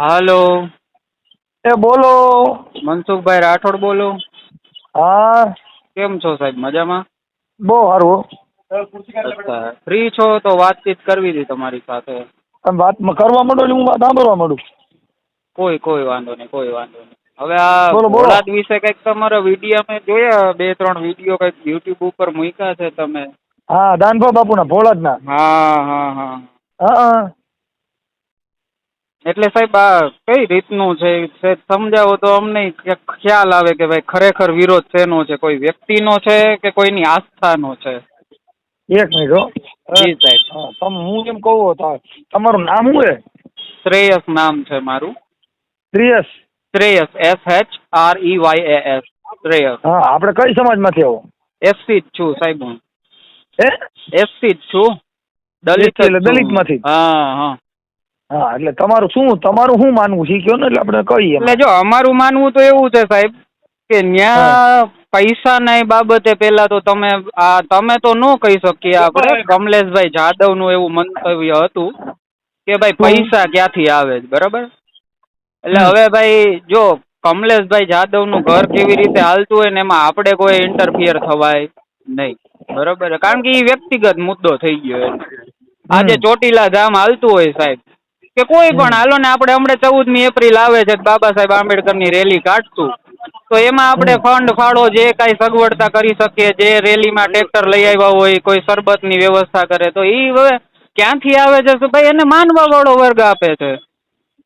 હાલો. એ બોલો. મનસુખભાઈ રાઠોડ બોલો. હા. કેમ છો સાહેબ? મજામાં? બહુ સારું અચ્છા. ફ્રી છો તો વાતચીત કરવી હતી તમારી સાથે. વાત કરવા માંડો એટલે હું વાત સાંભળવા માંડું. કોઈ કોઈ વાંધો નહીં કોઈ વાંધો નહીં. હવે આ બોલો, બોલો. બોલાદ વિશે કંઈક તમારો વીડિયો મેં જોયા બે ત્રણ વીડિયો કંઈક યુટ્યુબ ઉપર મૂક્યા છે તમે. હા દાનભા બાપુના ભોળાદના. હા હા. હા હા. એટલે સાહેબ આ કઈ રીતનું છે? સમજાવો તો અમને ખ્યાલ આવે કે ભાઈ ખરેખર વિરોધ શેનો છે? કોઈ વ્યક્તિનો છે કે કોઈની આસ્થાનો છે? એક મિનિટ હો. જી સાહેબ. તમ હું એમ કહું તો તમારું નામ શું છે? શ્રેયસ નામ છે મારું. Shreyas. Shreyas. S H R E Y A S Shreyas. હા આપણે કઈ સમાજમાંથી આવો? એસસી જ છું સાહેબ હું. હે? એસસી જ છું. દલિત દલિતમાંથી. હા હા. હા એટલે તમારું શું તમારું શું માનવું? છે કયો ને એટલે આપણે કહીએ એટલે જો અમારું માનવું તો એવું છે સાહેબ કે ન્યા પૈસાના બાબતે પેલા તો તમે આ તમે તો ન કહી શકીએ આપણે કમલેશભાઈ જાદવનું એવું મંતવ્ય હતું કે ભાઈ પૈસા ક્યાંથી આવે બરાબર? એટલે હવે ભાઈ જો કમલેશભાઈ જાદવનું ઘર કેવી રીતે હાલતું હોય ને એમાં આપણે કોઈ ઇન્ટરફિયર થવાય નહીં બરોબર? કારણ કે એ વ્યક્તિગત મુદ્દો થઈ ગયો આજે ચોટીલા ધામ હાલતું હોય સાહેબ કે કોઈ પણ, હાલો ને આપણે હમણાં ચૌદમી એપ્રિલ આવે છે બાબા સાહેબ આંબેડકરની રેલી કાઢતું તો એમાં આપણે ફંડ ફાળો જે કાંઈ સગવડતા કરી શકીએ, જે રેલીમાં ટ્રેક્ટર લઈ આવ્યા હોય, કોઈ શરબતની વ્યવસ્થા કરે, તો એ હવે ક્યાંથી આવે છે? ભાઈ એને માનવા વાળો વર્ગ આપે છે.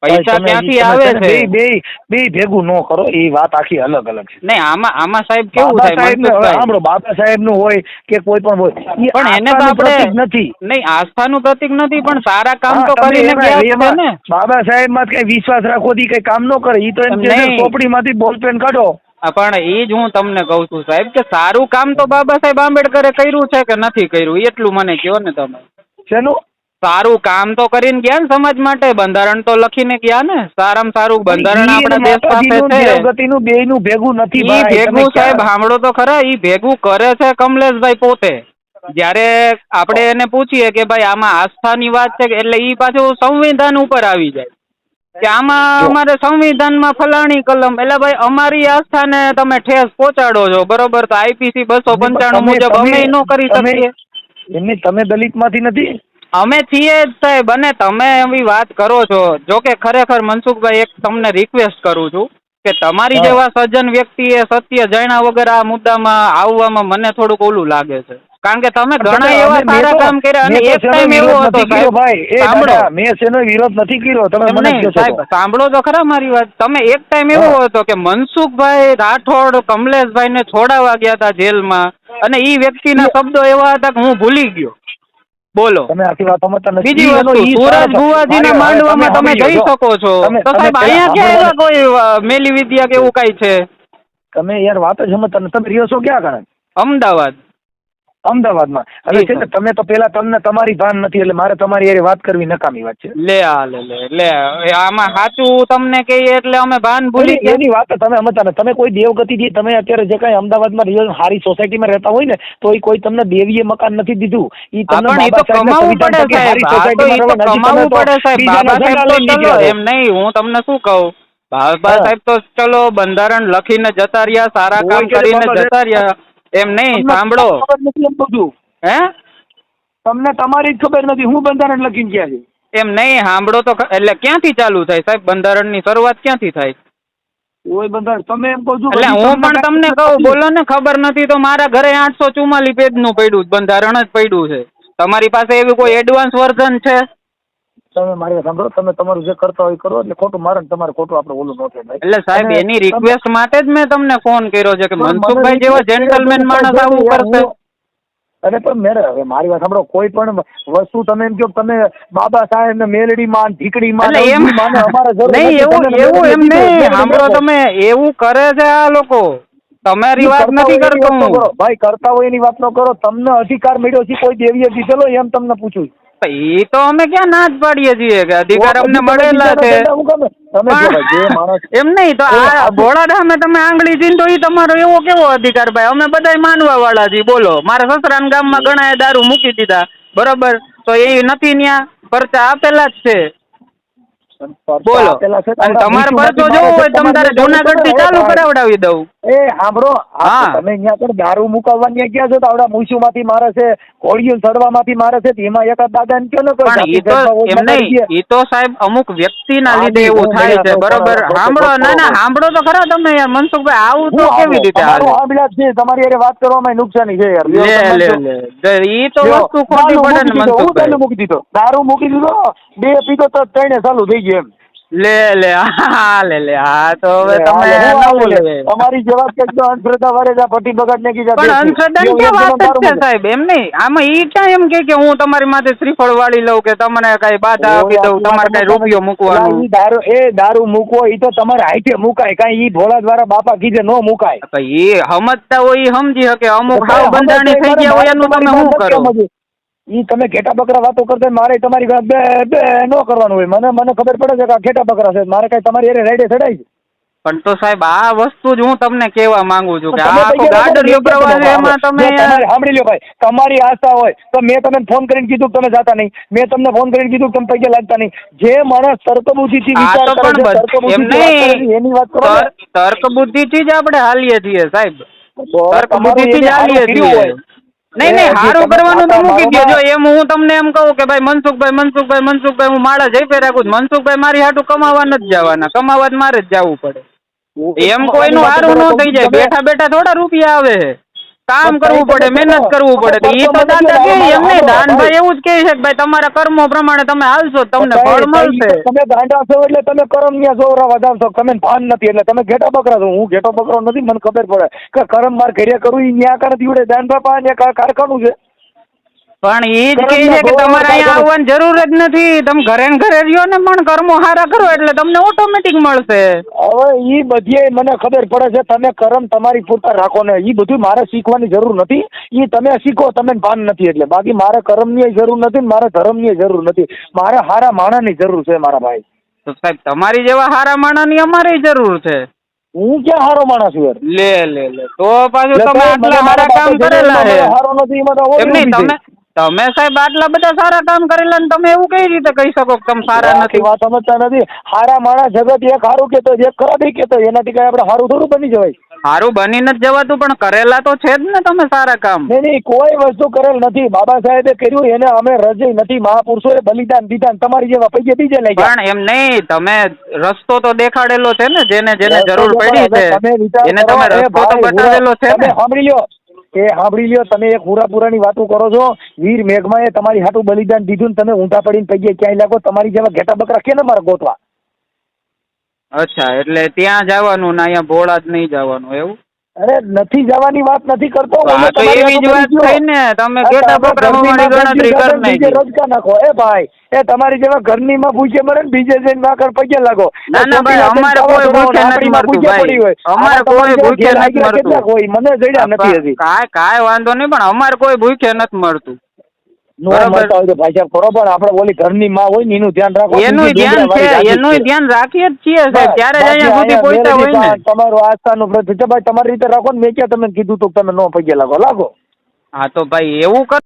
પૈસા ક્યાંથી આવે છે. બે બે બે ભેગું નો કરો એ વાત આખી અલગ અલગ છે. નહીં આમાં આમાં સાહેબ કેવું બાબા થાય? સાહેબ સાંભળો બાબા સાહેબનું હોય કે કોઈ પણ હોય પણ એને તો આપણે નથી. નહીં આસ્થાનું પ્રતિક નથી પણ સારા કામ તો કરીને ગયા ને. બાબા સાહેબમાં કઈ વિશ્વાસ રાખો થી કઈ કામ નો કરે એ તો એમ કે ચોપડી માંથી બોલપેન કાઢો. પણ એ જ હું તમને કહું છું સાહેબ કે સારું કામ તો બાબા સાહેબ આંબેડકરે કર્યું છે કે નથી કર્યું? એટલું મને કહો ને તમે. શેનું? સારું કામ તો કરીને ગયા ને સમાજ માટે બંધારણ તો લખીને ગયા ને. સારામાં સારું બંધારણ આપણા દેશ પાસે છે. પ્રગતિનું બેયનું ભેગું નથી ઈ ભાઈ. ભેગું સાહેબ સાંભળો તો ખરા ઈ ભેગું કરે છે કમલેશભાઈ પોતે. જ્યારે આપણે એને પૂછીએ કે ભાઈ આમાં આસ્થાની વાત છે એટલે ઈ પાછું સંવિધાન ઉપર આવી જાય. કે આમાં અમારે સંવિધાનમાં ફલાણી કલમ એટલે ભાઈ અમારી આસ્થાને તમે ઠેસ પહોંચાડો છો બરોબર? તો આઈપીસી બસો પંચાણું મુજબ અમે ન કરી શકીએ. એમની તમે દલિતમાંથી નથી? અમે છીએ જ સાહેબ અને તમે એવી વાત કરો છો. જો કે ખરેખર મનસુખભાઈ એક તમને રિક્વેસ્ટ કરું છું કે તમારી. જેવા સજ્જન વ્યક્તિએ સત્ય જાણ્યા વગર આ મુદ્દામાં આવવામાં મને થોડુંક ઓલું લાગે છે. કારણ કે તમે ઘણા એવા સારા કામ કર્યા અને એક ટાઈમ એવો હતો સાંભળો. મેં શેનો વિરોધ નથી કર્યો. તમે મને સાહેબ સાંભળો તો ખરા મારી વાત. તમે એક ટાઈમ એવો હતો કે મનસુખભાઈ રાઠોડ કમલેશભાઈ ને છોડાવા ગયા હતા જેલમાં. અને એ વ્યક્તિના શબ્દો એવા હતા કે હું ભૂલી ગયો. બોલો. તમે આખી વાત તમે બીજી વસ્તુ સુરજ સારો- ભુવાજીના માંડવામાં તમે જઈ શકો છો. તો સાહેબ અહીંયા ક્યાં કોઈ મેલી વિદ્યા કે એવું કાંઈ છે? તમે યાર વાત જ સમજતા નથી. તમે રહ્યો છો ક્યાં કારણ? અમદાવાદ. અમદાવાદમાં. હવે છે ને તમે તો પેલા તમને તમારી ભાન નથી એટલે મારે તમારી હારે વાત કરવી નકામી વાત છે. લે આ લે લે લે આમાં સાચું તમને કહીએ એટલે અમે ભાન ભૂલી એની વાત તમે સમજતા તમે કોઈ દેવગતિ જે તમે અત્યારે જે કાંઈ અમદાવાદમાં રિયલ સારી સોસાયટીમાં રહેતા હોય ને તો એ કોઈ તમને દેવીએ મકાન નથી દીધું. એ તમને પણ એ તો કમાવું પડે સાહેબ. એમ નહીં હું તમને શું કહું? બાબા સાહેબ તો ચલો બંધારણ લખીને જતા રહ્યા સારા કામ કરીને જતા રહ્યા. એમ નહીં સાંભળો. હે? તમને તમારી જ ખબર નથી હું બંધારણ લખીને ગયા છે? એમ નહીં સાંભળો તો એટલે ક્યાંથી ચાલુ થાય સાહેબ? બંધારણની શરૂઆત ક્યાંથી થાય? બંધારણ તમે એમ કહું છું એટલે હું પણ તમને કહું બોલો ને ખબર નથી તો મારા ઘરે આઠસો ચુમ્માલીસ પેજનું પડ્યું બંધારણ જ પડ્યું છે. તમારી પાસે એવી કોઈ એડવાન્સ વર્ઝન છે? તમે મારી વાત સાંભળો તમે તમારું જે કરતા હોય કરો એટલે ખોટું મારે તમારે ખોટું આપણે ઓલું ન થાય એટલે સાહેબ એની રિક્વેસ્ટ માટે જ મેં તમને ફોન કર્યો છે કે મનસુખભાઈ જેવા જેન્ટલમેન માણસ આવું કરશે. અરે પણ મેરે હવે મારી વાત સાંભળો કોઈ પણ વસ્તુ તમે એમ કહો તમે બાબા સાહેબ ને મેલડી માં ઢીકડી માં એમ નહીં એવું એવું એમ નહીં સાંભળો તમે એવું કરે છે આ લોકો. તમારી વાત નથી કરતો. ભાઈ કરતા હોય એની વાત ન કરો તમને અધિકાર મળ્યો છે કોઈ દેવીએ દીધેલો એમ તમને પૂછું એ તો અમે ક્યાં ના જ પાડીએ છીએ કે અધિકાર અમને મળેલા છે. એમ નહીં તો આ આપણે- ભોળા ધામે તમે આંગળી ચીન તો એ તમારો એવો કેવો અધિકાર ભાઈ? અમે બધાય માનવા વાળા છીએ બોલો. મારા સસરાના ગામમાં ઘણા દારૂ મૂકી દીધા. બરોબર? તો એ નથી ત્યાં પરચા આપેલા જ છે. બોલો. અને તમારે પરચો જોવો હોય તમારે જુનાગઢથી ચાલુ કરાવડાવી દઉં. એ સાંભળો તમે અહીંયા આગળ દારૂ મુકાવવા ત્યાં ગયા છો તો આવડા મૂછુમાંથી મારે છે કોળિયું સડવામાંથી મારે છે એમાં એકાદ દાદા ને કયો ને પણ જાતિ તો સાહેબ અમુક વ્યક્તિ ના લીધે એવું થાય છે બરોબર? સાંભળો ના ના સાંભળો તો ખરા તમે યાર મનસુખભાઈ આવું તો કેવી રીતે છે તમારી અરે વાત કરવામાં નુકસાની છે યાર. લે લે લે લે. તો વસ્તુ ખોટી પડે ને મનસુખભાઈ. મૂકી દીધો. દારૂ મૂકી દીધો બે પીધો તો ત્રણે ચાલુ થઈ ગયું એમ. લે લે હા લે લે હા તો હવે તમે હાલે, હું નવું લે તમારી જેવા કંઈક જો અંધશ્રદ્ધા વારે જા પટ્ટી બગાડ નાખી જા પણ ક્યાં એક વાત જ છે સાહેબ? એમ નહીં. આમાં ઈ ક્યાં એમ કે કે હું તમારી માથે શ્રીફળ વાળી લઉં કે તમને કઈ બાધા આપી દઉં તમારે કઈ રૂપિયો મૂકવાનું. દારૂ એ દારૂ મૂકવો ઈ તો તમારે હાઈટે મુકાય. કઈ ઈ ભોળા દ્વારા બાપા કીધે નો મુકાય. તો ઈ સમજતા હોય ઈ સમજી શકે. અમુક હાવ બંધાણી થઈ ગયા હોય એનું તમે શું કરો? ઈ તમે ઘેટા બકરા વાતો કરતા મારે તમારી બે બે નો કરવાનું હોય. મને મને ખબર પડે છે કે આ ઘેટા બકરા છે. મારે કઈ તમારી એરે રાઈડે ચડાય છે? પણ તો સાહેબ આ વસ્તુ જ હું તમને કહેવા માંગુ છું કે આ તો ગાડર તમે એમાં તમે સાંભળી લ્યો ભાઈ. તમારી આશા હોય તો મેં તમને ફોન કરીને કીધું કે તમે જાતા નહીં. મેં તમને ફોન કરીને કીધું કે તમે પૈસા લાગતા નહીં. જે માણસ તર્કબુદ્ધિથી થી વિચાર કરે છે તર્કબુદ્ધિથી એની વાત કરો ને. તર્ક- તર્ક જ આપણે હાલીએ છીએ સાહેબ. તો તર્ક જ હાલીએ છીએ. હોય. નહીં નહીં સારું કરવાનું તો મૂકી મારો દેજો એમ હું તમને એમ કહું કે ભાઈ મનસુખભાઈ મનસુખભાઈ મનસુખભાઈ હું માળા જઈ રાખું મનસુખભાઈ મારી હાટું કમાવા નથી જવાના. કમાવા જ મારે જ જવું પડે. એમ કોઈનું સારું ન થઈ જાય. બેઠા બેઠા થોડા રૂપિયા આવે છે. કામ કરવું પડે મહેનત કરવું પડે. તો એ તો દાદા કે એમને દાનભાઈ એવું જ કહે છે કે ભાઈ તમારા કર્મો પ્રમાણે તમે હાલશો તમને ફળ મળશે. તમે ગાંડા છો એટલે તમે કર્મ ન્યા જોરા વધારશો. તમે ભાન નથી એટલે તમે ઘેટા બકરા છો. હું ઘેટો બકરો નથી મને ખબર પડે. કે કરમ માર ઘરે કરવું ન્યા કરે દીવડે દાન બાપા ન્યા કારખાનું છે. પણ એ જ કહે છે કે તમારે અહીંયા આવવાની જરૂર જ નથી. તમે ઘરે ને ઘરે રહ્યો ને પણ કર્મો હારા કરો એટલે તમને ઓટોમેટિક મળશે. હવે એ બધી મને ખબર પડે છે તમે કર્મ તમારી પૂરતા રાખો ને. એ બધું મારે શીખવાની જરૂર નથી. એ તમે શીખો તમે ભાન નથી એટલે. બાકી મારે કર્મની જરૂર નથી ને મારે ધર્મની જરૂર નથી. મારે હારા માણાની જરૂર છે મારા ભાઈ. તો સાહેબ તમારી જેવા હારા માણસની અમારે જરૂર છે. હું ક્યાં હારો માણસ છું યાર? લે લે લે. તો પાછું તમે આટલા મારા કામ કરેલા છે. નથી એમાં નહીં તમે. તમે સાહેબ આટલા બધા સારા કામ કરેલા ને તમે એવું કઈ રીતે કહી શકો કે તમે સારા નથી? વાત સમજતા નથી. સારા માણસ જગત એક સારું કેતો એક ખરાબ કેતો એનાથી કઈ આપણે સારું થોડું બની જવાય. સારું બની નથી જવાતું પણ કરેલા તો છે જ ને તમે સારા કામ. નહીં નહીં કોઈ વસ્તુ કરેલ નથી. બાબા સાહેબે કર્યું એને અમે રજી નથી મહાપુરુષોએ બલિદાન દીધા તમારી જેવા પૈસે બીજે લઈ પણ એમ નહીં તમે રસ્તો તો દેખાડેલો છે ને જેને જેને જરૂર પડી છે એને તમે રસ્તો તો બતાવેલો છે ને. સાંભળી લ્યો. એ સાંભળી લ્યો, તમે એક હુરાપુરાની વાતો કરો છો. વીર મેઘમાએ તમારી હાટું બલિદાન દીધું ને તમે ઊંધા પડીને પૈકી ક્યાંય લાગો, તમારી જેવા ઘેટા બકરા કે ને મારે ગોતવા? અચ્છા, એટલે ત્યાં જવાનું ને અહીંયા ભોળા જ નહીં જવાનું, એવું? અરે નથી જવાની વાત નથી કરતો. તો એવી જ વાત થઈ ને તમે ઘેટા બકરા ગણતરી કરી નાખી રોજકા નાખો. એ ભાઈ એ તમારી જેવા ઘરની માં ભૂખે મરે ને બીજે જઈને નાકર પગે લાગો. ના, ના, ભાઈ, અમારે કોઈ ભૂખે નથી મરતું, ભાઈ. અમારે કોઈ ભૂખે નથી મરતું. કોઈ મને જડ્યા નથી હજી. કાંઈ કાંઈ વાંધો નહીં પણ અમારે કોઈ ભૂખે નથી મળતું. નો મળતા હોય તો ભાઈ સાહેબ કરો પણ આપણે ઓલી ઘરની માં હોય ને એનું ધ્યાન રાખો. એનું ધ્યાન છે એનું ધ્યાન રાખીએ જ છીએ સાહેબ. ત્યારે જ અહીંયા સુધી અહીંયા હોય ને. મેરેજી તમારું આસ્થાનું પ્રતિ ભાઈ તમારી રીતે રાખો ને મેં ક્યાં તમને કીધું તું તમે નો પગે લાગો લાગો. હા તો ભાઈ એવું કર